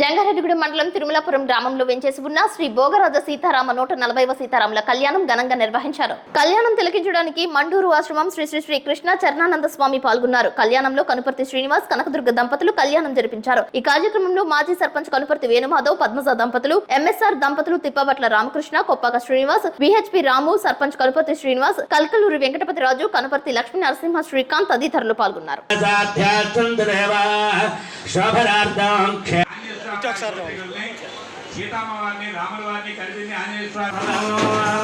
జంగారెడ్డిగూడెం మండలం తిరుమలాపురం గ్రామంలో వెంచేసి ఉన్న శ్రీ భోగరాజ సీతారామ నూట నలభైవ సీతారాముల కళ్యాణం ఘనంగా నిర్వహించారు. కళ్యాణం తిలకించడానికి మండూరు ఆశ్రమం శ్రీ శ్రీ శ్రీ కృష్ణ చరణానంద స్వామి పాల్గొన్నారు. కళ్యాణంలో కనుపర్తి శ్రీనివాస్ కనకదుర్గ దంపతులు కళ్యాణం జరిపించారు. ఈ కార్యక్రమంలో మాజీ సర్పంచ్ కనుపర్తి వేణుమాధవ్ పద్మజ దంపతులు ఎంఎస్ఆర్ దంపతులు తిప్పబట్ల రామకృష్ణ కొప్పాక శ్రీనివాస్ విహెచ్పి రాము సర్పంచ్ కనుపర్తి శ్రీనివాస్ కల్కలూరి వెంకటపతి రాజు కనుపర్తి లక్ష్మీ నరసింహ శ్రీకాంత్ తదితరులు పాల్గొన్నారు. సీతామ్మ వారిని రాముల వారిని కలిసింది ఆంజనేయ స్వామి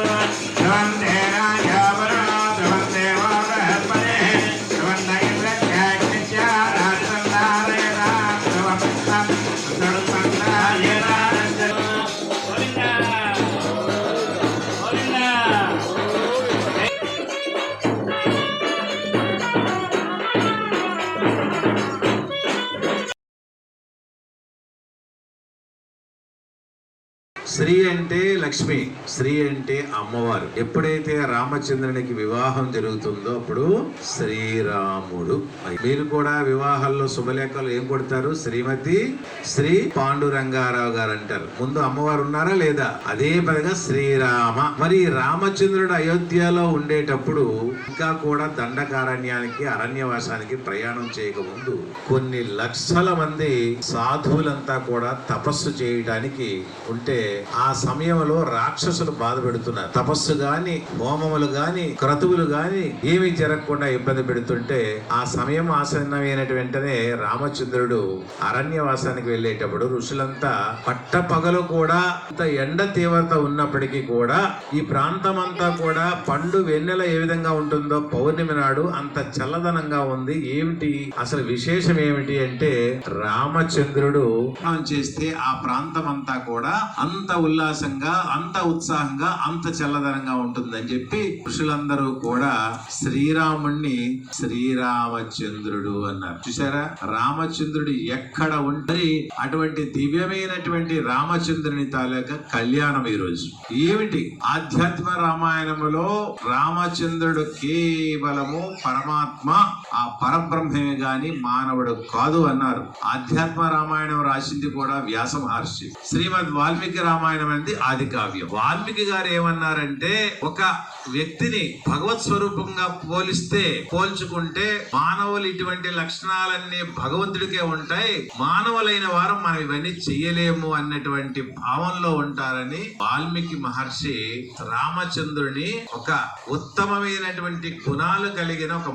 శ్రీ అంటే లక్ష్మి శ్రీ అంటే అమ్మవారు. ఎప్పుడైతే రామచంద్రునికి వివాహం జరుగుతుందో అప్పుడు శ్రీరాముడు. మీరు కూడా వివాహాల్లో శుభలేఖలు ఏం కొడతారు? శ్రీమతి శ్రీ పాండురంగారావు గారు అంటారు. ముందు అమ్మవారు ఉన్నారా లేదా? అదే పనిగా శ్రీరామ. మరి రామచంద్రుడు అయోధ్యలో ఉండేటప్పుడు ఇంకా కూడా దండకారణ్యానికి అరణ్యవాసానికి ప్రయాణం చేయకముందు కొన్ని లక్షల మంది సాధువులంతా కూడా తపస్సు చేయడానికి ఉంటే ఆ సమయంలో రాక్షసులు బాధ పెడుతున్నారు. తపస్సు గాని హోమములు గాని క్రతువులు గాని ఏమీ జరగకుండా ఇబ్బంది పెడుతుంటే ఆ సమయం ఆసన్నమైనటు వెంటనే రామచంద్రుడు అరణ్యవాసానికి వెళ్ళేటప్పుడు ఋషులంతా పట్ట పగలు కూడా అంత ఎండ తీవ్రత ఉన్నప్పటికీ కూడా ఈ ప్రాంతం అంతా కూడా పండు వెన్నెల ఏ విధంగా ఉంటుందో పౌర్ణమి నాడు అంత చల్లదనంగా ఉంది. ఏమిటి? అసలు విశేషం ఏమిటి అంటే రామచంద్రుడు చేస్తే ఆ ప్రాంతం అంతా కూడా అంత అంత ఉల్లాసంగా అంత ఉత్సాహంగా అంత చల్లదనంగా ఉంటుందని చెప్పి ఋషులందరూ కూడా శ్రీరాముణ్ణి శ్రీరామచంద్రుడు అన్నారు. చూసారా రామచంద్రుడు ఎక్కడ ఉంటే అటువంటి దివ్యమైనటువంటి రామచంద్రుని తాలూకా కళ్యాణం ఈ రోజు ఏమిటి? ఆధ్యాత్మ రామాయణములో రామచంద్రుడు కేవలము పరమాత్మ ఆ పరబ్రహ్మమే గాని మానవుడు కాదు అన్నారు. ఆధ్యాత్మ రామాయణం రాసింది కూడా వ్యాస మహర్షి. శ్రీమద్ వాల్మీకి రామాయణం అనేది ఆది కావ్యం. వాల్మీకి గారు ఏమన్నారంటే ఒక వ్యక్తిని భగవత్ స్వరూపంగా పోలిస్తే పోల్చుకుంటే మానవులు ఇటువంటి లక్షణాలన్నీ భగవంతుడికే ఉంటాయి. మానవులైన వారు మనం ఇవన్నీ చెయ్యలేము అన్నటువంటి భావంలో ఉంటారని వాల్మీకి మహర్షి రామచంద్రుని ఒక ఉత్తమమైనటువంటి గుణాలు కలిగిన ఒక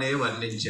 మానవుడిగానే వర్ణించారు